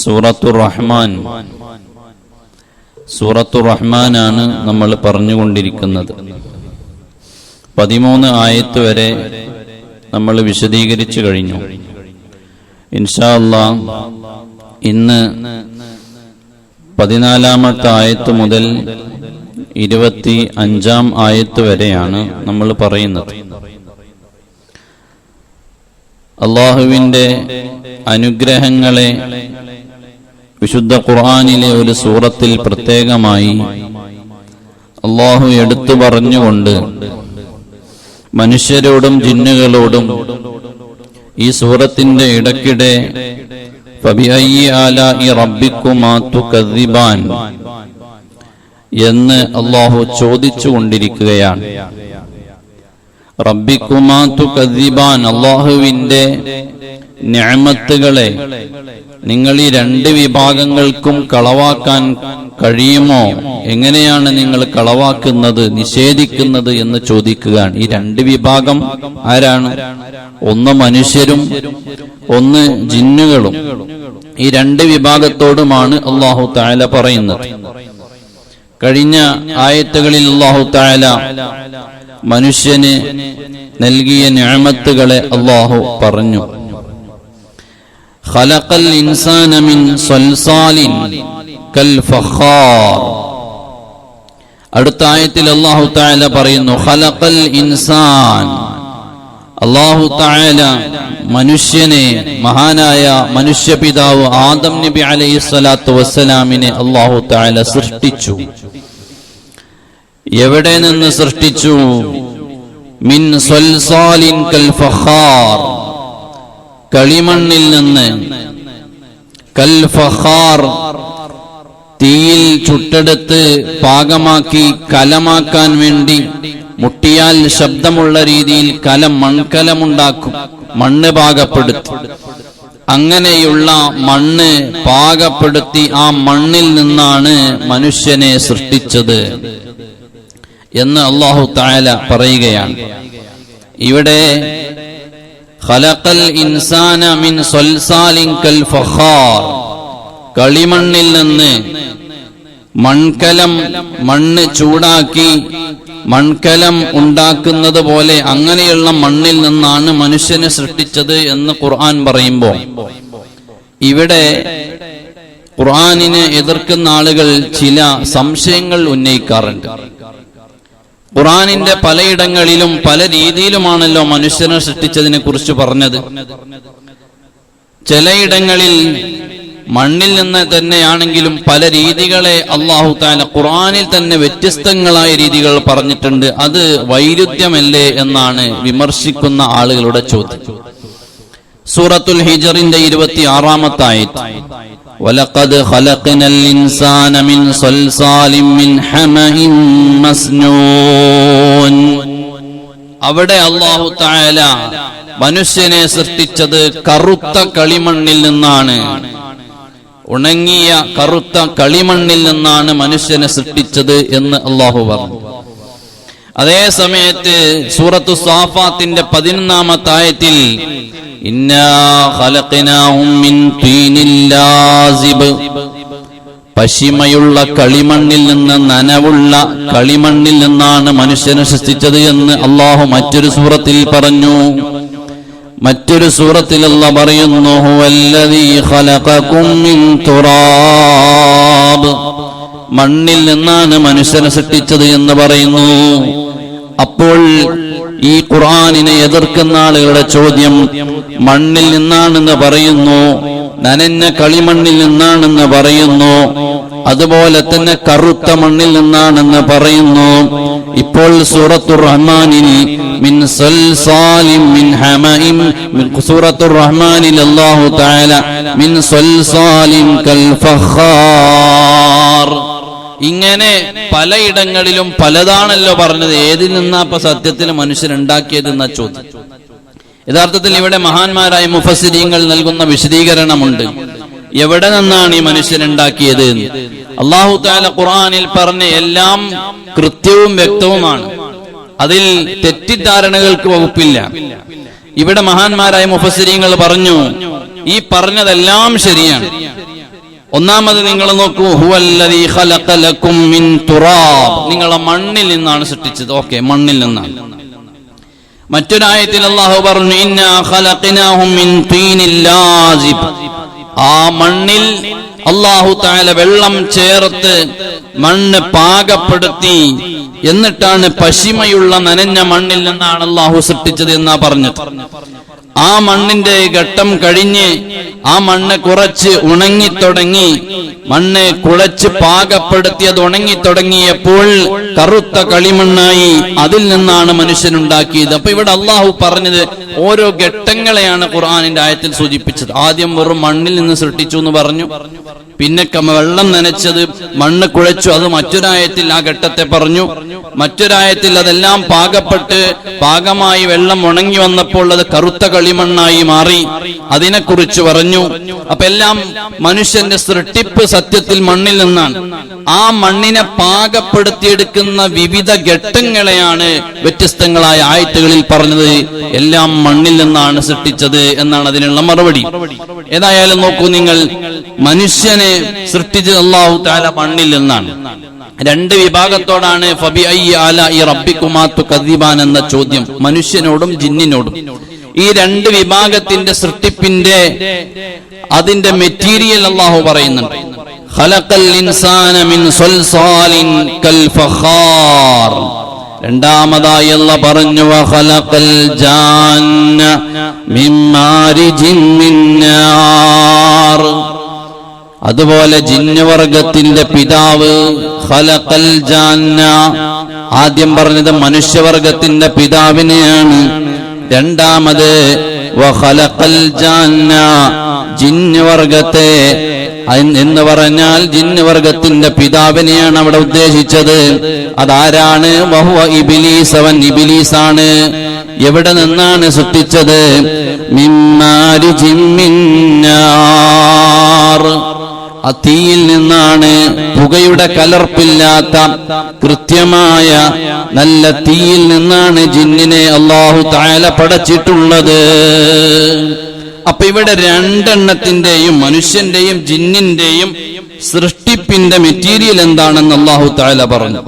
സൂറത്തുർ റഹ്മാൻ സൂറത്തുർ റഹ്മാനാണ് നമ്മൾ പറഞ്ഞുകൊണ്ടിരിക്കുന്നത്. പതിമൂന്ന് ആയത്ത് വരെ നമ്മൾ വിശദീകരിച്ചു കഴിഞ്ഞു. ഇൻഷാ അല്ലാ ഇന്ന് പതിനാലാമത്തെ ആയത്ത് മുതൽ ഇരുപത്തി അഞ്ചാം ആയത്ത് വരെയാണ് നമ്മൾ പറയുന്നത്. അള്ളാഹുവിന്റെ അനുഗ്രഹങ്ങളെ വിശുദ്ധ ഖുർആാനിലെ ഒരു സൂറത്തിൽ പ്രത്യേകമായി അള്ളാഹു എടുത്തു പറഞ്ഞുകൊണ്ട് മനുഷ്യരോടും ജിന്നുകളോടും ഈ സൂറത്തിന്റെ ഇടയ്ക്കിടെ എന്ന് അള്ളാഹു ചോദിച്ചു കൊണ്ടിരിക്കുകയാണ് റബ്ബിക്കുമാ തുകദ്ദിബാൻ അള്ളാഹുവിന്റെ ഞാമത്തുകളെ നിങ്ങൾ ഈ രണ്ട് വിഭാഗങ്ങൾക്കും കളവാക്കാൻ കഴിയുമോ? എങ്ങനെയാണ് നിങ്ങൾ കളവാക്കുന്നത് നിഷേധിക്കുന്നത് എന്ന് ചോദിക്കുകയാണ്. ഈ രണ്ട് വിഭാഗം ആരാണ്? ഒന്ന് മനുഷ്യരും ഒന്ന് ജിന്നുകളും. ഈ രണ്ട് വിഭാഗത്തോടുമാണ് അള്ളാഹു താല പറയുന്നത്. കഴിഞ്ഞ ആയത്തുകളിൽ അള്ളാഹു താല മനുഷ്യന് നൽകിയ ഞാമത്തുകളെ അള്ളാഹു പറഞ്ഞു. خلق الإنسان من صلصال كالفخار അടുത്ത ആയത്തിൽ അള്ളാഹു താല പറയുന്നു ഖലഖൽ ഇൻസാൻ അള്ളാഹു താല മനുഷ്യനെ മഹാനായ മനുഷ്യപിതാവ് ആദം നബി അലൈഹി സ്വലാത്തു വസ്സലാമിനെ അള്ളാഹു താല സൃഷ്ടിച്ചു എവിടെ നിന്ന് സൃഷ്ടിച്ചു മിൻ സ്വൽസാലിൻ കൽ ഫഖാർ കളിമണ്ണിൽ നിന്ന് കൽഫഹാർ തീയിൽ ചുട്ടെടുത്ത് പാകമാക്കി കലമാക്കാൻ വേണ്ടി മുട്ടിയാൽ ശബ്ദമുള്ള രീതിയിൽ കലം മൺകലമുണ്ടാക്കും മണ്ണ് പാകപ്പെടുത്തും. അങ്ങനെയുള്ള മണ്ണ് പാകപ്പെടുത്തി ആ മണ്ണിൽ നിന്നാണ് മനുഷ്യനെ സൃഷ്ടിച്ചത് എന്ന് അള്ളാഹു താല പറയുകയാണ്. ഇവിടെ ഖലഖൽ ഇൻസാന മിൻ സൽസാലിൻ കൽ ഫഖാർ. കളിമണ്ണിൽ നിന്ന് മൺകലം മണ്ണ് ചൂടാക്കി മൺകലം ഉണ്ടാക്കുന്നത് പോലെ അങ്ങനെയുള്ള മണ്ണിൽ നിന്നാണ് മനുഷ്യനെ സൃഷ്ടിച്ചത് എന്ന് ഖുർആൻ പറയുമ്പോൾ ഇവിടെ ഖുർആനിനെ എതിർക്കുന്ന ആളുകൾ ചില സംശയങ്ങൾ ഉന്നയിക്കാറുണ്ട്. ഖുറാനിന്റെ പലയിടങ്ങളിലും പല രീതിയിലുമാണല്ലോ മനുഷ്യനെ സൃഷ്ടിച്ചതിനെ കുറിച്ച് പറഞ്ഞത്. ചിലയിടങ്ങളിൽ മണ്ണിൽ നിന്ന് തന്നെയാണെങ്കിലും പല രീതികളെ അള്ളാഹു താല ഖുറാനിൽ തന്നെ വ്യത്യസ്തങ്ങളായ രീതികൾ പറഞ്ഞിട്ടുണ്ട്. അത് വൈരുദ്ധ്യമല്ലേ എന്നാണ് വിമർശിക്കുന്ന ആളുകളുടെ ചോദ്യം. സൂറത്തുൽ ഹിജറിന്റെ ഇരുപത്തി ആറാമത്തായി ولقد خلقنا الإنسان من صلصال من حمأ مسنون അവിടെ അള്ളാഹു താല മനുഷ്യനെ സൃഷ്ടിച്ചത് കറുത്ത കളിമണ്ണിൽ നിന്നാണ് ഉണങ്ങിയ കറുത്ത കളിമണ്ണിൽ നിന്നാണ് മനുഷ്യനെ സൃഷ്ടിച്ചത് എന്ന് അള്ളാഹു പറഞ്ഞു അതേ സമയത്ത് സൂറത്തു സാഫാത്തിന്റെ പതിനൊന്നാമത്തെ പശിമയുള്ള കളിമണ്ണിൽ നിന്ന് നനവുള്ള കളിമണ്ണിൽ നിന്നാണ് മനുഷ്യനെ സൃഷ്ടിച്ചത് എന്ന് അള്ളാഹു മറ്റൊരു സൂറത്തിൽ പറഞ്ഞു. മറ്റൊരു സൂറത്തിൽ അല്ല പറയുന്നു മണ്ണിൽ നിന്നാണ് മനുഷ്യനെ സൃഷ്ടിച്ചത് എന്ന് പറയുന്നു. അപ്പോൾ ഈ ഖുർആനിനെ എതിർക്കുന്ന ആളുകളുടെ ചോദ്യം മണ്ണിൽ നിന്നാണെന്ന് പറയുന്നു നനഞ്ഞ കളിമണ്ണിൽ നിന്നാണെന്ന് പറയുന്നു അതുപോലെ തന്നെ കറുത്ത മണ്ണിൽ നിന്നാണെന്ന് പറയുന്നു. ഇപ്പോൾ സൂറത്തു റഹ്മാനിൽ മിൻ സൽസാലിം മിൻ മിൻ സൂറത്തുർ റഹ്മാനിൽ അല്ലാഹു തആല മിൻ സൽസാലിം കൽ ഫഖാർ. ഇങ്ങനെ പലയിടങ്ങളിലും പലതാണല്ലോ പറഞ്ഞത്. ഏതിൽ നിന്നാ ഇപ്പൊ സത്യത്തിൽ എന്ന ചോദ്യം. യഥാർത്ഥത്തിൽ ഇവിടെ മഹാന്മാരായ മുഫസിരീങ്ങൾ നൽകുന്ന വിശദീകരണമുണ്ട്. എവിടെ നിന്നാണ് ഈ മനുഷ്യൻ ഉണ്ടാക്കിയത് അള്ളാഹു താല ഖുറാനിൽ പറഞ്ഞ എല്ലാം കൃത്യവും വ്യക്തവുമാണ്. അതിൽ തെറ്റിദ്ധാരണകൾക്ക് വകുപ്പില്ല. ഇവിടെ മഹാന്മാരായ മുഫസിരീങ്ങൾ പറഞ്ഞു ഈ പറഞ്ഞതെല്ലാം ശരിയാണ്. ഒന്നാമത് നിങ്ങൾ നോക്കൂ ലക്കും മിൻ തുറാബ്. നിങ്ങളെ മണ്ണിൽ നിന്നാണ് സൃഷ്ടിച്ചത്. ഓക്കെ മണ്ണിൽ നിന്നാണ്. മറ്റൊരായത്തിൽ അള്ളാഹു പറഞ്ഞു ഇന്നാ ഖലഖനാഹും മിൻ തീനിൽ ലാസിബ്. ആ മണ്ണിൽ അള്ളാഹു താല വെള്ളം ചേർത്ത് മണ്ണ് പാകപ്പെടുത്തി എന്നിട്ടാണ് പശിമയുള്ള നനഞ്ഞ മണ്ണിൽ നിന്നാണ് അള്ളാഹു സൃഷ്ടിച്ചത് എന്നാ പറഞ്ഞത്. ആ മണ്ണിന്റെ ഘട്ടം കഴിഞ്ഞ് ആ മണ്ണ് കുറച്ച് ഉണങ്ങിത്തുടങ്ങി മണ്ണ് കുളച്ച് പാകപ്പെടുത്തിയത് ഉണങ്ങിത്തുടങ്ങിയപ്പോൾ കറുത്ത കളിമണ്ണായി അതിൽ നിന്നാണ് മനുഷ്യനുണ്ടാക്കിയത്. അപ്പൊ ഇവിടെ അള്ളാഹു പറഞ്ഞത് ഓരോ ഘട്ടങ്ങളെയാണ് ഖുർആാനിന്റെ ആയത്തിൽ സൂചിപ്പിച്ചത്. ആദ്യം വെറും മണ്ണിൽ നിന്ന് സൃഷ്ടിച്ചു എന്ന് പറഞ്ഞു. പിന്നെ വെള്ളം നനച്ചത് മണ്ണ് കുഴച്ചു അത് മറ്റൊരായത്തിൽ ആ ഘട്ടത്തെ പറഞ്ഞു. മറ്റൊരായത്തിൽ അതെല്ലാം പാകപ്പെട്ട് പാകമായി വെള്ളം ഉണങ്ങി വന്നപ്പോൾ അത് കറുത്ത കളിമണ്ണായി മാറി. അതിനെക്കുറിച്ച് പറഞ്ഞു. അപ്പൊ എല്ലാം മനുഷ്യന്റെ സൃഷ്ടിപ്പ് സത്യത്തിൽ മണ്ണിൽ നിന്നാണ്. ആ മണ്ണിനെ പാകപ്പെടുത്തിയെടുക്കുന്ന വിവിധ ഘട്ടങ്ങളെയാണ് വ്യത്യസ്തങ്ങളായ ആയത്തുകളിൽ പറഞ്ഞത്. എല്ലാം മണ്ണിൽ നിന്നാണ് സൃഷ്ടിച്ചത് എന്നാണ് അതിനുള്ള മറുപടി. ഏതായാലും നോക്കൂ നിങ്ങൾ മനുഷ്യനെ സൃഷ്ടിച്ചത് അള്ളാഹു താല മണ്ണിൽ നിന്നാണ്. രണ്ട് വിഭാഗത്തോടാണ് ഫബി ഐ ആല ഈ റബ്ബിക്കുമാത്തു കദീബാൻ എന്ന ചോദ്യം മനുഷ്യനോടും ജിന്നിനോടും. ഈ രണ്ട് വിഭാഗത്തിന്റെ സൃഷ്ടിപ്പിന്റെ അതിന്റെ മെറ്റീരിയൽ അള്ളാഹു പറയുന്നുണ്ട്. രണ്ടാമതായി അല്ല പറഞ്ഞു അതുപോലെ ജിന്നുവർഗത്തിന്റെ പിതാവ് ഖലഖൽ ജാന്ന. ആദ്യം പറഞ്ഞത് മനുഷ്യവർഗത്തിന്റെ പിതാവിനെയാണ്. രണ്ടാമത് ജിന്നുവർഗത്തെ എന്ന് പറഞ്ഞാൽ ജിന്നുവർഗത്തിന്റെ പിതാവിനെയാണ് അവിടെ ഉദ്ദേശിച്ചത്. അതാരാണ്? വഹുവ ഇബിലീസ് അവൻ ഇബിലീസാണ്. എവിടെ നിന്നാണ് സൃഷ്ടിച്ചത്? മിമ്മാരി ആ തീയിൽ നിന്നാണ്. പുകയുടെ കലർപ്പില്ലാത്ത കൃത്യമായ നല്ല തീയിൽ നിന്നാണ് ജിന്നിനെ അള്ളാഹു താല പടച്ചിട്ടുള്ളത്. അപ്പൊ ഇവിടെ രണ്ടെണ്ണത്തിന്റെയും മനുഷ്യന്റെയും ജിന്നിന്റെയും സൃഷ്ടിപ്പിന്റെ മെറ്റീരിയൽ എന്താണെന്ന് അള്ളാഹു താല പറഞ്ഞു.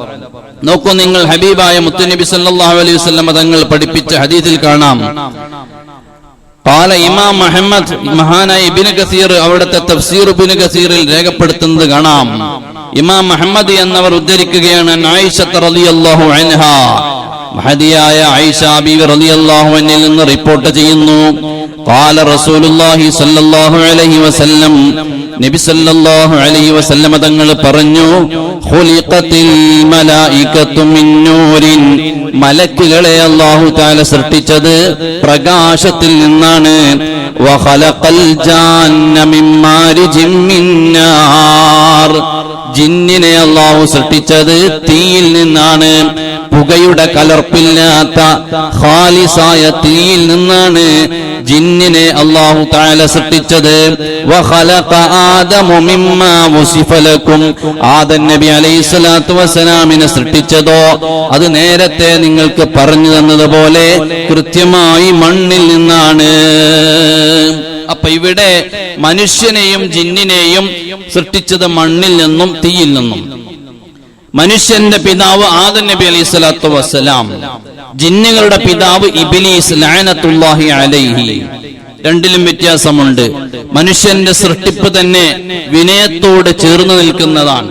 നോക്കൂ നിങ്ങൾ ഹബീബായ മുത്തുനബി സല്ലാഹു അലൈഹി വസ്ലം തങ്ങൾ പഠിപ്പിച്ച ഹദീസിൽ കാണാം. പാല ഇമാം മുഹമ്മദ് മഹാനായ ഇബിന് കസീർ അവിടുത്തെ തഫ്സീർ ഇബിന് കസീറിൽ രേഖപ്പെടുത്തുന്നത് കാണാം. ഇമാം മുഹമ്മദ് എന്നവർ ഉദ്ധരിക്കുകയാണ് മഹദിയായ ആയിഷ റളിയല്ലാഹു അൻഹിൽ നിന്ന് റിപ്പോർട്ട് ചെയ്യുന്നു. قال رسول الله صلى الله عليه وسلم നബി സല്ലല്ലാഹു അലൈഹി വസല്ലമ തങ്ങൾ പറഞ്ഞു ഖുലിഖത്തിൽ മലായികത്തു മിൻ നൂരിൻ മലക്കുകളെ അല്ലാഹു തആല സൃഷ്ടിച്ചത് പ്രകാശത്തിൽ നിന്നാണ് വഖലഖൽ ജാന്ന മിൻ മാരിജിൻ മിൻ നാർ ജിന്നിനെ അല്ലാഹു സൃഷ്ടിച്ചത് തീയിൽ നിന്നാണ് പുകയുടെ കലർപ്പില്ലാത്ത ഖാലിസായ തീയിൽ നിന്നാണ് ജിന്നിനെ അള്ളാഹു താല സൃഷ്ടിച്ചത്. ആദൻ നബി അലൈഹി വസ്സലാമിനെ സൃഷ്ടിച്ചതോ? അത് നേരത്തെ നിങ്ങൾക്ക് പറഞ്ഞു തന്നതുപോലെ കൃത്യമായി മണ്ണിൽ നിന്നാണ്. അപ്പൊ ഇവിടെ മനുഷ്യനെയും ജിന്നിനെയും സൃഷ്ടിച്ചത് മണ്ണിൽ നിന്നും തീയിൽ നിന്നും. മനുഷ്യന്റെ പിതാവ് ആദൻ നബി അലൈഹി സ്വലാത്തു വസ്സലാം. ജിന്നുകളുടെ പിതാവ് ഇബിലീസ് അലൈഹി. രണ്ടിലും വ്യത്യാസമുണ്ട്. മനുഷ്യന്റെ സൃഷ്ടിപ്പ് തന്നെ വിനയത്തോട് ചേർന്ന് നിൽക്കുന്നതാണ്.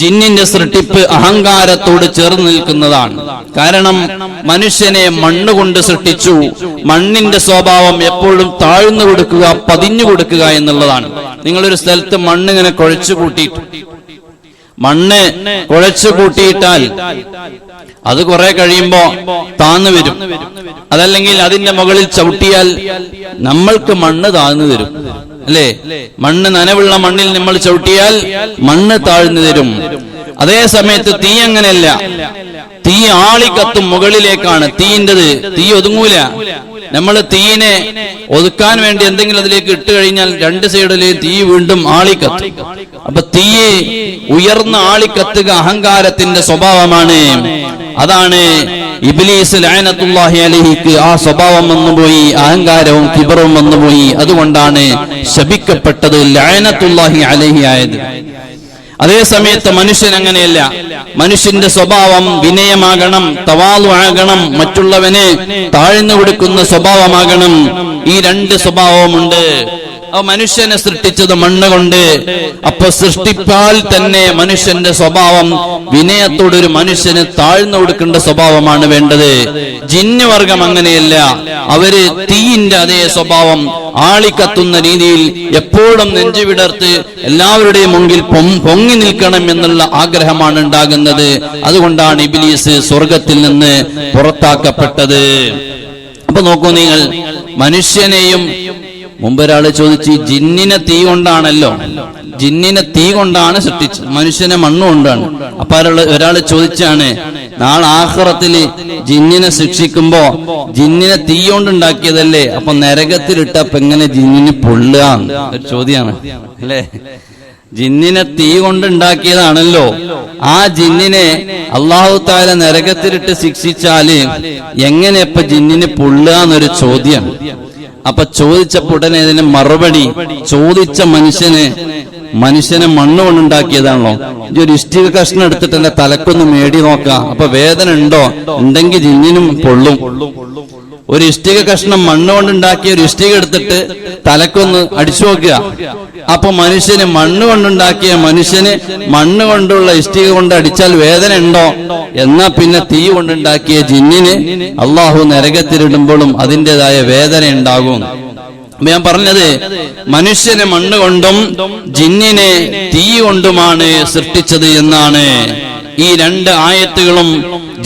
ജിന്നിന്റെ സൃഷ്ടിപ്പ് അഹങ്കാരത്തോട് ചേർന്ന് നിൽക്കുന്നതാണ്. കാരണം മനുഷ്യനെ മണ്ണ് കൊണ്ട് സൃഷ്ടിച്ചു. മണ്ണിന്റെ സ്വഭാവം എപ്പോഴും താഴ്ന്നു കൊടുക്കുക പതിഞ്ഞു കൊടുക്കുക എന്നുള്ളതാണ്. നിങ്ങളൊരു സ്ഥലത്ത് മണ്ണ് ഇങ്ങനെ കുഴച്ചു കൂട്ടിയിട്ടു മണ്ണ് കുഴച്ചു കൂട്ടിയിട്ടാൽ അത് കുറെ കഴിയുമ്പോ താന്നു വരും. അതല്ലെങ്കിൽ അതിന്റെ മുകളിൽ ചവിട്ടിയാൽ നമ്മൾക്ക് മണ്ണ് താഴ്ന്നു തരും. അല്ലേ? മണ്ണ് നനവുള്ള മണ്ണിൽ നമ്മൾ ചവിട്ടിയാൽ മണ്ണ് താഴ്ന്നു തരും. അതേ സമയത്ത് തീ അങ്ങനെയല്ല. തീ ആളിക്കത്തും മുകളിലേക്കാണ്. തീയിന്റെത് തീ ഒതുങ്ങൂല. നമ്മൾ തീയിനെ ഒതുക്കാൻ വേണ്ടി എന്തെങ്കിലും അതിലേക്ക് ഇട്ട് കഴിഞ്ഞാൽ രണ്ട് സൈഡിലെയും തീ വീണ്ടും ആളിക്കത്തും. അപ്പൊ തീയെ ഉയർന്ന ആളിക്കത്തുക അഹങ്കാരത്തിന്റെ സ്വഭാവമാണ്. അതാണ് ഇബിലീസ് ലഅനത്തുല്ലാഹി അലൈഹിക്ക് ആ സ്വഭാവം വന്നുപോയി അഹങ്കാരവും കിബറും വന്നുപോയി അതുകൊണ്ടാണ് ശപിക്കപ്പെട്ടത് ലഅനത്തുല്ലാഹി അലഹി ആയത്. അതേ സമയത്ത് മനുഷ്യൻ അങ്ങനെയല്ല. മനുഷ്യന്റെ സ്വഭാവം വിനയമാകണം തവാലു ആകണം മറ്റുള്ളവനെ താഴ്ന്നു കൊടുക്കുന്ന സ്വഭാവമാകണം. ഈ രണ്ട് സ്വഭാവമുണ്ട് മനുഷ്യനെ സൃഷ്ടിച്ചത് മണ്ണ് കൊണ്ട് അപ്പൊ സൃഷ്ടിപ്പാൽ തന്നെ മനുഷ്യന്റെ സ്വഭാവം വിനയത്തോടൊരു മനുഷ്യന് താഴ്ന്നു കൊടുക്കേണ്ട സ്വഭാവമാണ് വേണ്ടത്. ജിന്നുവർഗം അങ്ങനെയല്ല. അവർ തീയിന്റെ അതേ സ്വഭാവം ആളിക്കത്തുന്ന രീതിയിൽ എപ്പോഴും നെഞ്ചുവിടർത്ത് എല്ലാവരുടെയും മുമ്പിൽ പൊങ്ങി നിൽക്കണം എന്നുള്ള ആഗ്രഹമാണ് ഉണ്ടാകുന്നത്. അതുകൊണ്ടാണ് ഇബിലീസ് സ്വർഗത്തിൽ നിന്ന് പുറത്താക്കപ്പെട്ടത്. അപ്പൊ നോക്കൂ നിങ്ങൾ മനുഷ്യനെയും മുമ്പ് ഒരാൾ ചോദിച്ചു ജിന്നിനെ തീ കൊണ്ടാണല്ലോ? ജിന്നിനെ തീ കൊണ്ടാണ് സൃഷ്ടിച്ചത്. മനുഷ്യനെ മണ്ണ് കൊണ്ടാണ്. അപ്പൊ ഒരാൾ ചോദിച്ചാണ് നാളെ ആഹ്റത്തിൽ ജിന്നിനെ ശിക്ഷിക്കുമ്പോ ജിന്നിനെ തീ കൊണ്ടുണ്ടാക്കിയതല്ലേ? അപ്പൊ നരകത്തിലിട്ടപ്പോ എങ്ങനെ ജിന്നിന് പൊള്ളുക? ഒരു ചോദ്യമാണ് അല്ലേ? ജിന്നിനെ തീ കൊണ്ടുണ്ടാക്കിയതാണല്ലോ. ആ ജിന്നിനെ അള്ളാഹു താല നരകത്തിലിട്ട് ശിക്ഷിച്ചാൽ എങ്ങനെ ഇപ്പൊ ജിന്നിന് പൊള്ളുക എന്നൊരു ചോദ്യം അപ്പൊ ചോദിച്ച ഉടനെ ഇതിന് മറുപടി ചോദിച്ച മനുഷ്യനെ മനുഷ്യനെ മണ്ണ് കൊണ്ടുണ്ടാക്കിയതാണല്ലോ ഒരു ഇഷ്ടിക കഷ്ണം എടുത്തിട്ട് എന്റെ തലക്കൊന്ന് മേടി നോക്കാം. അപ്പൊ വേദന ഉണ്ടോ? ഉണ്ടെങ്കിൽ ജിന്നിനും പൊള്ളും. ഒരു ഇഷ്ടിക കഷ്ണം മണ്ണ് കൊണ്ടുണ്ടാക്കിയ ഒരു ഇഷ്ടിക എടുത്തിട്ട് തലക്കൊന്ന് അടിച്ചു നോക്കുക. അപ്പൊ മനുഷ്യന് മണ്ണ് കൊണ്ടുണ്ടാക്കിയ മനുഷ്യന് മണ്ണ് കൊണ്ടുള്ള ഇഷ്ടിക കൊണ്ട് അടിച്ചാൽ വേദന ഉണ്ടോ? എന്നാ പിന്നെ തീ കൊണ്ടുണ്ടാക്കിയ ജിന്നിന് അള്ളാഹു നരകത്തിലിടുമ്പോഴും അതിന്റെതായ വേദന ഉണ്ടാകും. ഞാൻ പറഞ്ഞത് മനുഷ്യനെ മണ്ണ് കൊണ്ടും ജിന്നിനെ തീ കൊണ്ടുമാണ് സൃഷ്ടിച്ചത് എന്നാണ്. ഈ രണ്ട് ആയത്തുകളും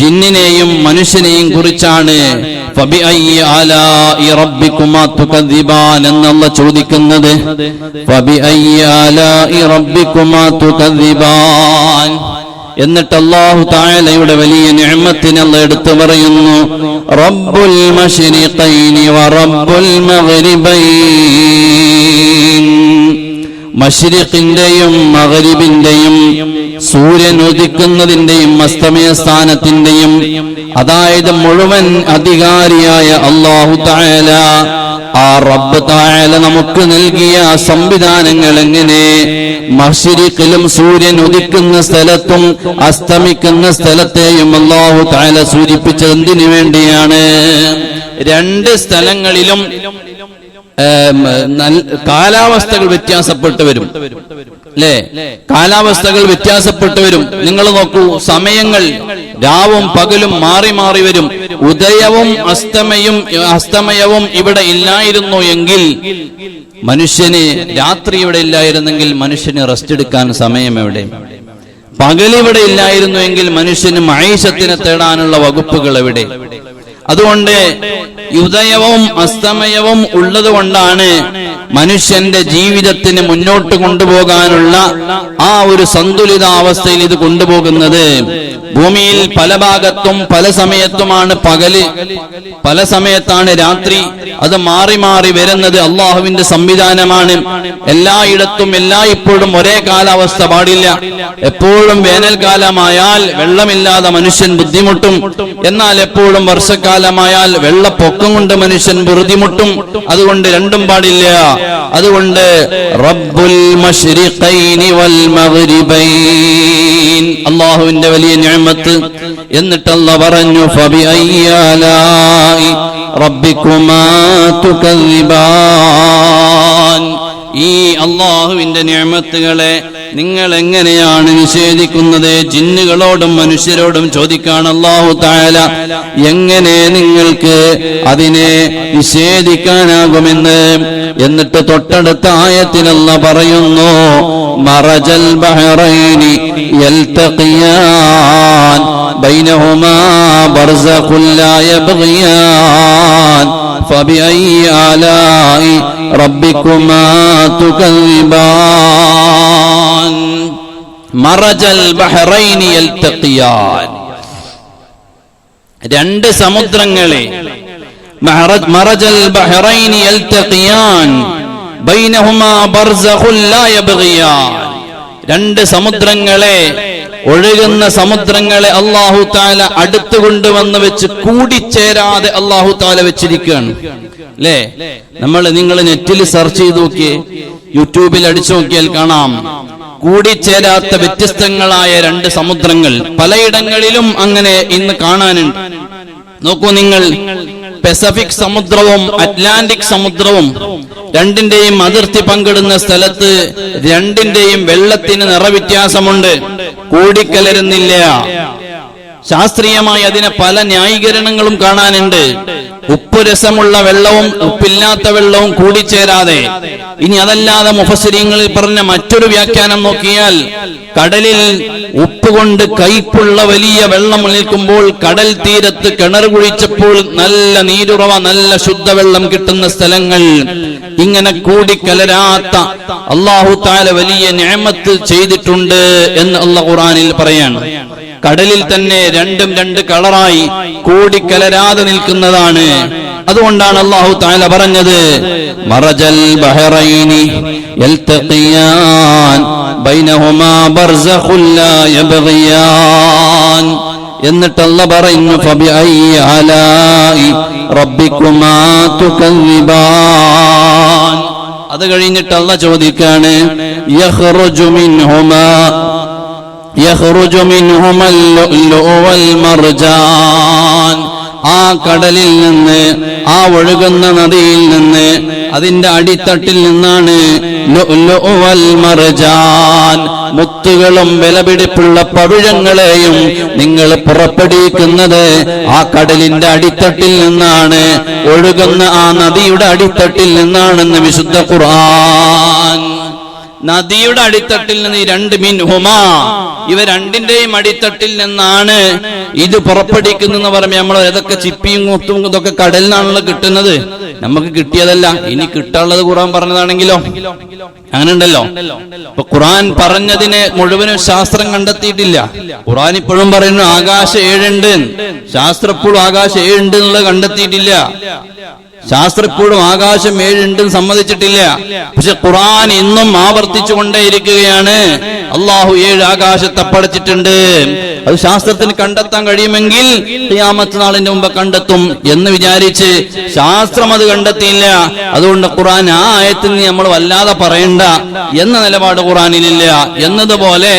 ജിന്നിനെയും മനുഷ്യനെയും കുറിച്ചാണ്. എന്നുള്ള ചോദിക്കുന്നത്. എന്നിട്ട് തായാലയുടെ വലിയ നിഅമത്തിനെ അല്ല എടുത്തു പറയുന്നു. റബ്ബുൽ റബ്ബുൽ മഷിരിഖിന്റെയും മകരിബിന്റെയും സൂര്യൻ ഉദിക്കുന്നതിന്റെയും അസ്തമയ സ്ഥാനത്തിന്റെയും അതായത് മുഴുവൻ അധികാരിയായ അള്ളാഹു തായാല ആ റബ്ബ് തായാല നമുക്ക് നൽകിയ സംവിധാനങ്ങൾ എങ്ങനെ? മഷിരിക്കിലും സൂര്യൻ ഉദിക്കുന്ന സ്ഥലത്തും അസ്തമിക്കുന്ന സ്ഥലത്തെയും അള്ളാഹു തായാല സൂചിപ്പിച്ചത് എന്തിനു വേണ്ടിയാണ്? രണ്ട് സ്ഥലങ്ങളിലും കാലാവസ്ഥകൾ വ്യത്യാസപ്പെട്ടു വരും. അല്ലേ കാലാവസ്ഥകൾ വ്യത്യാസപ്പെട്ടു വരും. നിങ്ങൾ നോക്കൂ സമയങ്ങൾ രാവും പകലും മാറി മാറി വരും. ഉദയവും അസ്തമയും അസ്തമയവും ഇവിടെ ഇല്ലായിരുന്നു എങ്കിൽ മനുഷ്യന് രാത്രി ഇവിടെ ഇല്ലായിരുന്നെങ്കിൽ മനുഷ്യന് റെസ്റ്റ് എടുക്കാൻ സമയം എവിടെ? പകലിവിടെ ഇല്ലായിരുന്നു എങ്കിൽ മനുഷ്യന് മൈഷത്തിനെ തേടാനുള്ള വകുപ്പുകൾ എവിടെ? അതുകൊണ്ട് ഉദയവും അസ്തമയവും ഉള്ളതുകൊണ്ടാണ് മനുഷ്യന്റെ ജീവിതത്തിന് മുന്നോട്ട് കൊണ്ടുപോകാനുള്ള ആ ഒരു സന്തുലിതാവസ്ഥയിൽ ഇത് കൊണ്ടുപോകുന്നത്. ഭൂമിയിൽ പല ഭാഗത്തും പല സമയത്തുമാണ് പകൽ. പല സമയത്താണ് രാത്രി. അത് മാറി മാറി വരുന്നത് അള്ളാഹുവിന്റെ സംവിധാനമാണ്. എല്ലായിടത്തും എല്ലായ്പ്പോഴും ഒരേ കാലാവസ്ഥ പാടില്ല. എപ്പോഴും വേനൽക്കാലമായാൽ വെള്ളമില്ലാതെ മനുഷ്യൻ ബുദ്ധിമുട്ടും. എന്നാൽ എപ്പോഴും വർഷക്കാലമായാൽ വെള്ളപ്പൊക്കം കൊണ്ട് മനുഷ്യൻ ബുറുതിമുട്ടും. അതുകൊണ്ട് രണ്ടും പാടില്ല. അതുകൊണ്ട് റബ്ബുൽ വൽ അള്ളാഹുവിന്റെ വലിയ ഞാമത്ത്. എന്നിട്ടല്ല പറഞ്ഞു റബ്ബിക്കുമാ ഈ അള്ളാഹുവിന്റെ നിയമത്തുകളെ നിങ്ങൾ എങ്ങനെയാണ് നിഷേധിക്കുന്നത് ജിന്നുകളോടും മനുഷ്യരോടും ചോദിക്കാൻ അള്ളാഹു താല എങ്ങനെ നിങ്ങൾക്ക് അതിനെ നിഷേധിക്കാനാകുമെന്ന് എന്നിട്ട് തൊട്ടടുത്ത ആയത്തിനല്ല പറയുന്നു മറജൽ ബഹറൈനി യൽതഖിയാൻ ബൈനഹുമാ ബർസഖുൻ ലാ യബ്ഗിയാൻ فبأي آلاء ربكما تكذبان യൽതഖിയാൻ രണ്ട് സമുദ്രങ്ങളെ മറജൽ യൽതഖിയാൻ രണ്ട് സമുദ്രങ്ങളെ ഒഴുകുന്ന സമുദ്രങ്ങളെ അള്ളാഹു താല അടുത്ത് വന്ന് വെച്ച് കൂടിച്ചേരാതെ അള്ളാഹു താല വെച്ചിരിക്കുകയാണ്. അല്ലേ നമ്മൾ നിങ്ങൾ നെറ്റിൽ സെർച്ച് ചെയ്ത് നോക്കിയേ യൂട്യൂബിൽ അടിച്ചു നോക്കിയാൽ കാണാം. കൂടിച്ചേരാത്ത വ്യത്യസ്തങ്ങളായ രണ്ട് സമുദ്രങ്ങൾ പലയിടങ്ങളിലും അങ്ങനെ ഇന്ന് കാണാനുണ്ട്. നോക്കൂ നിങ്ങൾ പസഫിക് സമുദ്രവും അറ്റ്ലാന്റിക് സമുദ്രവും രണ്ടിന്റെയും അതിർത്തി പങ്കിടുന്ന സ്ഥലത്ത് രണ്ടിന്റെയും വെള്ളത്തിന് നിറവ്യത്യാസമുണ്ട്. കൂടിക്കലരുന്നില്ല. ശാസ്ത്രീയമായി അതിന് പല ന്യായീകരണങ്ങളും കാണാനുണ്ട്. ഉപ്പ് രസമുള്ള വെള്ളവും ഉപ്പില്ലാത്ത വെള്ളവും കൂടിച്ചേരാതെ. ഇനി അതല്ലാതെ മുഫസരിങ്ങളിൽ പറഞ്ഞ മറ്റൊരു വ്യാഖ്യാനം നോക്കിയാൽ കടലിൽ ഉപ്പ് കൊണ്ട് കയ്പുള്ള വലിയ വെള്ളം നിൽക്കുമ്പോൾ കടൽ തീരത്ത് കിണർ കുഴിച്ചപ്പോൾ നല്ല നീരുറവ നല്ല ശുദ്ധവെള്ളം കിട്ടുന്ന സ്ഥലങ്ങൾ ഇങ്ങനെ കൂടിക്കലരാത്ത അള്ളാഹു താല വലിയ ഞാമത്ത് ചെയ്തിട്ടുണ്ട് എന്ന് അള്ള ഖുറാനിൽ പറയാണ്. കടലിൽ തന്നെ രണ്ടും രണ്ട് കളറായി കൂടിക്കലരാതെ നിൽക്കുന്നതാണ്. അതുകൊണ്ടാണ് അള്ളാഹു താല പറഞ്ഞത് മറജൽ ബഹറൈനി എന്നിട്ട് പറയുന്നു റബ്ബിക്കുമാ അത് കഴിഞ്ഞിട്ട് ചോദിക്കാണ് മിൻഹുമാ يخرج منهما اللؤلؤ والمرجان ആ കടലിൽ നിന്ന് ആ ഒഴുകുന്ന നദിയിൽ നിന്ന് അതിന്റെ അടിത്തട്ടിൽ നിന്നാണ് ലുഅ്ലുഉ വൽ മർജാൻ മുത്തുകളും വിലപിടിപ്പുള്ള പവിഴങ്ങളെയും നിങ്ങൾ പുറപ്പെടുവിക്കുന്നത് ആ കടലിന്റെ അടിത്തട്ടിൽ നിന്നാണ് ഒഴുകുന്ന ആ നദിയുടെ അടിത്തട്ടിൽ നിന്നാണെന്ന് വിശുദ്ധ ഖുർആൻ നദിയുടെ അടിത്തട്ടിൽ നിന്ന് ഈ രണ്ട് മീൻ ഹുമാ. ഇവ രണ്ടിന്റെയും അടിത്തട്ടിൽ നിന്നാണ് ഇത് പുറപ്പെടുവിക്കുന്നെന്ന് പറയുമ്പോൾ നമ്മൾ ഏതൊക്കെ ചിപ്പിയും കുത്തും ഇതൊക്കെ കടലിൽ നിന്നാണല്ലോ കിട്ടുന്നത്? നമുക്ക് കിട്ടിയതല്ല. ഇനി കിട്ടാനുള്ളത് ഖുറാൻ പറഞ്ഞതാണെങ്കിലോ? അങ്ങനെ ഉണ്ടല്ലോ ഇപ്പൊ ഖുറാൻ പറഞ്ഞതിനെ മുഴുവനും ശാസ്ത്രം കണ്ടെത്തിയിട്ടില്ല. ഖുറാൻ ഇപ്പോഴും പറയുന്നു ആകാശം ഏഴുണ്ട്. ശാസ്ത്രപ്പോഴും ആകാശം ഏഴുണ്ട് എന്നുള്ളത് കണ്ടെത്തിയിട്ടില്ല. ശാസ്ത്രം ഇപ്പോഴും ആകാശം ഏഴുണ്ടെന്ന് സമ്മതിച്ചിട്ടില്ല. പക്ഷെ ഖുറാൻ ഇന്നും ആവർത്തിച്ചു കൊണ്ടേയിരിക്കുകയാണ് അള്ളാഹു ഏഴ് ആകാശത്തെ പടച്ചിട്ടുണ്ട്. അത് ശാസ്ത്രത്തിന് കണ്ടെത്താൻ കഴിയുമെങ്കിൽ നാളിന്റെ മുമ്പ് കണ്ടെത്തും എന്ന് വിചാരിച്ച് ശാസ്ത്രം അത് കണ്ടെത്തിയില്ല. അതുകൊണ്ട് ഖുറാൻ ആ ആയത്തിൽ നിന്ന് നമ്മൾ വല്ലാതെ പറയണ്ട എന്ന നിലപാട് ഖുറാനിലില്ല എന്നതുപോലെ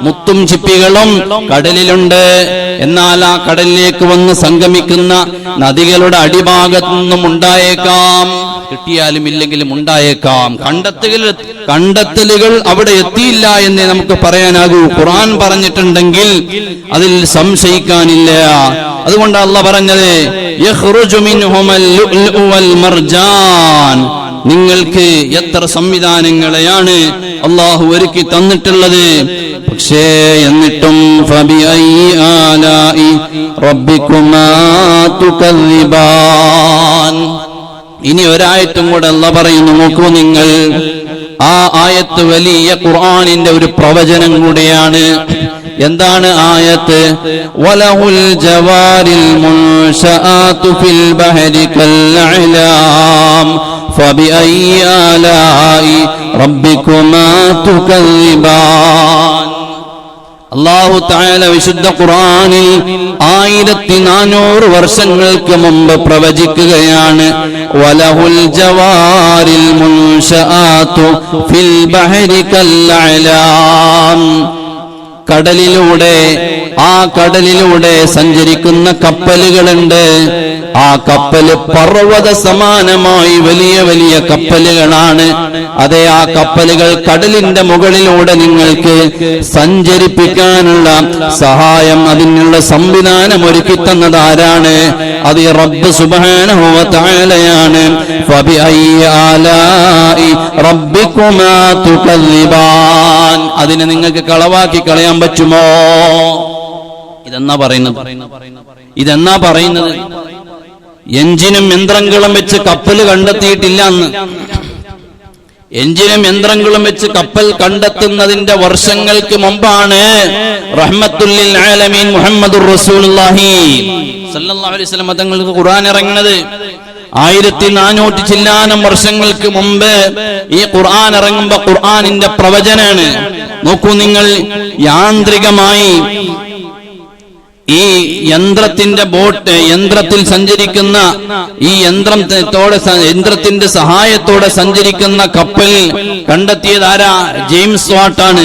മുത്തും ചിപ്പികളും കടലിലുണ്ട്. എന്നാൽ ആ കടലിലേക്ക് വന്ന് സംഗമിക്കുന്ന നദികളുടെ അടിഭാഗത്തു നിന്നും ഉണ്ടായേക്കാം. കിട്ടിയാലും ഇല്ലെങ്കിലും ഉണ്ടായേക്കാം. കണ്ടെത്തുകൾ കണ്ടെത്തലുകൾ അവിടെ എത്തിയില്ല എന്ന് നമുക്ക് പറയാനാകൂ. ഖുറാൻ പറഞ്ഞിട്ടുണ്ടെങ്കിൽ അതിൽ സംശയിക്കാനില്ല. അതുകൊണ്ട് അല്ല പറഞ്ഞത് മർജാൻ. നിങ്ങൾക്ക് എത്ര സംവിധാനങ്ങളെയാണ് അള്ളാഹു ഒരുക്കി തന്നിട്ടുള്ളത്? പക്ഷേ എന്നിട്ടും ഇനി ഒരായത്തും കൂടെ അല്ല പറയുന്നു നോക്കൂ നിങ്ങൾ. ആ ആയത്ത് വലിയ ഖുർആാനിന്റെ ഒരു പ്രവചനം കൂടെയാണ്. എന്താണ് ആയത്ത്? വലഹുൽ ജവാരിൽ ഫിൽ ഫബിഅയ്യി آلاء ربكما تكذبان അള്ളാഹു താല വിശുദ്ധ ഖുറാനിൽ ആയിരത്തി നാനൂറ് വർഷങ്ങൾക്ക് മുമ്പ് പ്രവചിക്കുകയാണ് വലഹുൽ ജവാരിൽ ഫിൽ ബഹരി കടലിലൂടെ ആ കടലിലൂടെ സഞ്ചരിക്കുന്ന കപ്പലുകളുണ്ട്. ആ കപ്പൽ പർവത സമാനമായി വലിയ വലിയ കപ്പലുകളാണ്. അതെ ആ കപ്പലുകൾ കടലിന്റെ മുകളിലൂടെ നിങ്ങൾക്ക് സഞ്ചരിപ്പിക്കാനുള്ള സഹായം അതിനുള്ള സംവിധാനം ഒരുക്കി തന്നത് ആരാണ്? അത് റബ്ബ് സുബ്ഹാനഹു താലയാണ് അതിനെ നിങ്ങൾക്ക് കളവാക്കി കളയാൻ പറ്റുമോ? ഇതെന്നാ പറയുന്നത്? ഇതെന്നാ പറയുന്നത്? എഞ്ചിനും യന്ത്രങ്ങളും വെച്ച് കപ്പൽ കണ്ടെത്തിയിട്ടില്ല എന്ന് എഞ്ചിനും യന്ത്രങ്ങളും വെച്ച് കപ്പൽ കണ്ടെത്തുന്നതിന്റെ വർഷങ്ങൾക്ക് മുമ്പാണ് റഹ്മത്തുല്ലിൽ ആലമീൻ മുഹമ്മദുർ റസൂലുള്ളാഹി. സല്ലല്ലാഹു അലൈഹി വസല്ലം തങ്ങൾക്ക് ഖുർആൻ ഇറങ്ങുന്നത് ആയിരത്തി നാനൂറ്റി ചില്ലാനം വർഷങ്ങൾക്ക് മുമ്പ് ഈ ഖുർആൻ ഇറങ്ങുമ്പോ ഖുർആനിന്റെ പ്രവചനാണ്. നോക്കൂ നിങ്ങൾ യാന്ത്രികമായി ഈ യന്ത്രത്തിന്റെ ബോട്ട് യന്ത്രത്തിൽ സഞ്ചരിക്കുന്ന ഈ യന്ത്രത്തോടെ സ- യന്ത്രത്തിന്റെ സഹായത്തോടെ സഞ്ചരിക്കുന്ന കപ്പൽ കണ്ടെത്തിയത് ആരാ? ജെയിംസ് വാട്ടാണ്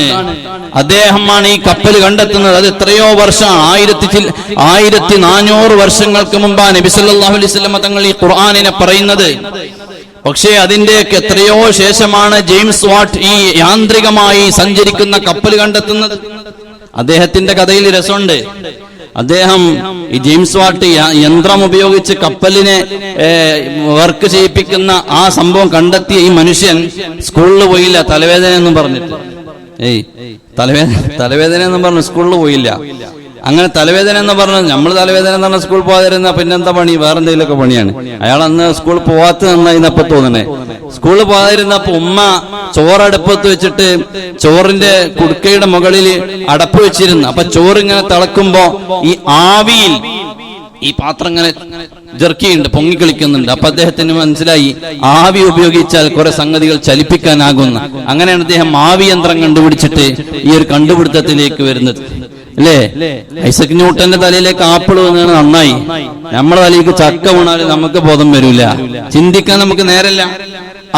അദ്ദേഹമാണ് ഈ കപ്പൽ കണ്ടെത്തുന്നത്. അത് എത്രയോ വർഷം ആയിരത്തി ആയിരത്തി നാനൂറ് വർഷങ്ങൾക്ക് മുമ്പാണ് നബി സല്ലല്ലാഹു അലൈഹി തങ്ങൾ ഈ ഖുർആാനിനെ പറയുന്നത്. പക്ഷേ അതിന്റെയൊക്കെ എത്രയോ ശേഷമാണ് ജെയിംസ് വാട്ട് ഈ യാന്ത്രികമായി സഞ്ചരിക്കുന്ന കപ്പൽ കണ്ടെത്തുന്നത്. അദ്ദേഹത്തിന്റെ കഥയിൽ രസമുണ്ട്. അദ്ദേഹം ഈ ജെയിംസ് വാട്ട് യന്ത്രം ഉപയോഗിച്ച് കപ്പലിനെ വർക്ക് ചെയ്യിപ്പിക്കുന്ന ആ സംഭവം കണ്ടെത്തിയ ഈ മനുഷ്യൻ സ്കൂളിൽ പോയില്ല തലവേദന എന്നും പറഞ്ഞിട്ട്. ഏയ് തലവേദന തലവേദന എന്നും പറഞ്ഞു സ്കൂളിൽ പോയില്ല. അങ്ങനെ തലവേദന എന്ന് പറഞ്ഞത് നമ്മൾ തലവേദന എന്ന് പറഞ്ഞാൽ സ്കൂളിൽ പോകാതിരുന്ന പിന്നെന്താ പണി? വേറെ എന്തെങ്കിലുമൊക്കെ പണിയാണ്. അയാൾ അന്ന് സ്കൂളിൽ പോവാത്ത നന്നായിന്നപ്പോ തോന്നണേ. സ്കൂളിൽ പോകാതിരുന്നപ്പോ ഉമ്മ ചോറടുപ്പത്ത് വെച്ചിട്ട് ചോറിന്റെ കുടുക്കയുടെ മുകളിൽ അടപ്പ് വെച്ചിരുന്നു. അപ്പൊ ചോറ് ഇങ്ങനെ തിളക്കുമ്പോ ഈ ആവിയിൽ ഈ പാത്രം ഇങ്ങനെ ജെർക്കിയുണ്ട് പൊങ്ങിക്കളിക്കുന്നുണ്ട്. അപ്പൊ അദ്ദേഹത്തിന് മനസ്സിലായി ആവി ഉപയോഗിച്ചാൽ കുറെ സംഗതികൾ ചലിപ്പിക്കാനാകുന്ന. അങ്ങനെയാണ് അദ്ദേഹം ആവി യന്ത്രം കണ്ടുപിടിച്ചിട്ട് ഈ ഒരു കണ്ടുപിടുത്തത്തിലേക്ക് വരുന്നത്. അല്ലേ? ഐസക് ന്യൂട്ടന്റെ തലയിലേക്ക് ആപ്പിൾ വന്നത് നന്നായി. നമ്മളെ തലയിലേക്ക് ചക്ക വീണാലും നമുക്ക് ബോധം വരില്ല ചിന്തിക്കാൻ നമുക്ക് നേരല്ല.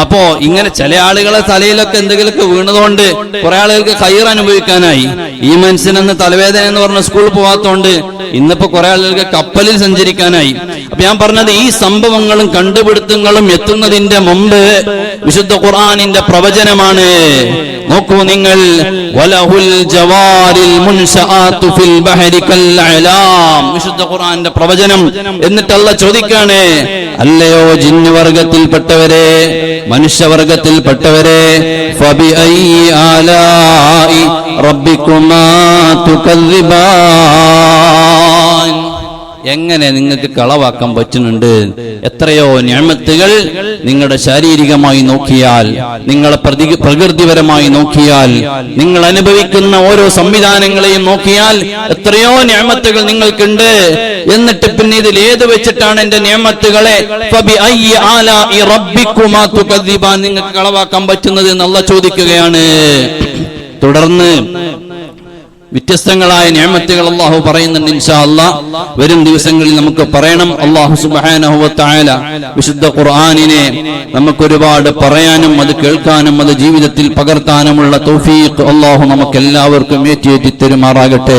അപ്പോ ഇങ്ങനെ ചില ആളുകളെ തലയിലൊക്കെ എന്തെങ്കിലുമൊക്കെ വീണതുകൊണ്ട് കുറെ ആളുകൾക്ക് കയർ അനുഭവിക്കാനായി. ഈ മനുഷ്യനെന്ന് തലവേദന എന്ന് പറഞ്ഞ സ്കൂളിൽ പോവാത്തോണ്ട് ഇന്നിപ്പോ കുറെ ആളുകൾക്ക് കപ്പലിൽ സഞ്ചരിക്കാനായി. അപ്പൊ ഞാൻ പറഞ്ഞത് ഈ സംഭവങ്ങളും കണ്ടുപിടുത്തങ്ങളും എത്തുന്നതിന്റെ മുമ്പ് വിശുദ്ധ ഖുർആനിന്റെ പ്രവചനമാണ്. നോക്കൂ നിങ്ങൾ. വലഹുൽ ജവാരിൽ മുൻശആത്തു ഫിൽ ബഹരി കൽഅലാം വിശുദ്ധ ഖുർആന്റെ പ്രവചനം എന്നിട്ടല്ല ചോദിക്കാണ്. അല്ലയോ ജിന്നു വർഗത്തിൽപ്പെട്ടവരെ മനുഷ്യവർഗത്തിൽപ്പെട്ടവരെ ഫബി അയ്യി ആലാഇ റബ്ബിക്കുമാ തുകദ്ദിബാൻ എങ്ങനെ നിങ്ങൾക്ക് കളവാക്കാൻ പറ്റുന്നുണ്ട്? എത്രയോ ഞാമത്തുകൾ നിങ്ങളുടെ ശാരീരികമായി നോക്കിയാൽ നിങ്ങളെ പ്രകൃതിപരമായി നോക്കിയാൽ നിങ്ങൾ അനുഭവിക്കുന്ന ഓരോ സംവിധാനങ്ങളെയും നോക്കിയാൽ എത്രയോ ഞാമത്തുകൾ നിങ്ങൾക്കുണ്ട്. എന്നിട്ട് പിന്നെ ഇതിൽ ഏത് വെച്ചിട്ടാണ് എന്റെ നിയമത്തുകളെ നിങ്ങൾക്ക് കളവാക്കാൻ പറ്റുന്നത് എന്നുള്ള ചോദിക്കുകയാണ്. തുടർന്ന് വ്യത്യസ്തങ്ങളായ ഞാമത്തുകൾ അള്ളാഹു പറയുന്നുണ്ട് ഇൻഷാ അല്ലാ. വരും ദിവസങ്ങളിൽ നമുക്ക് പറയണം. അള്ളാഹു തആല വിശുദ്ധ ഖുർആാനിനെ നമുക്കൊരുപാട് പറയാനും അത് കേൾക്കാനും അത് ജീവിതത്തിൽ പകർത്താനുമുള്ള തൗഫീഖ് അള്ളാഹു നമുക്ക് എല്ലാവർക്കും ഏറ്റിയേറ്റി തരുമാറാകട്ടെ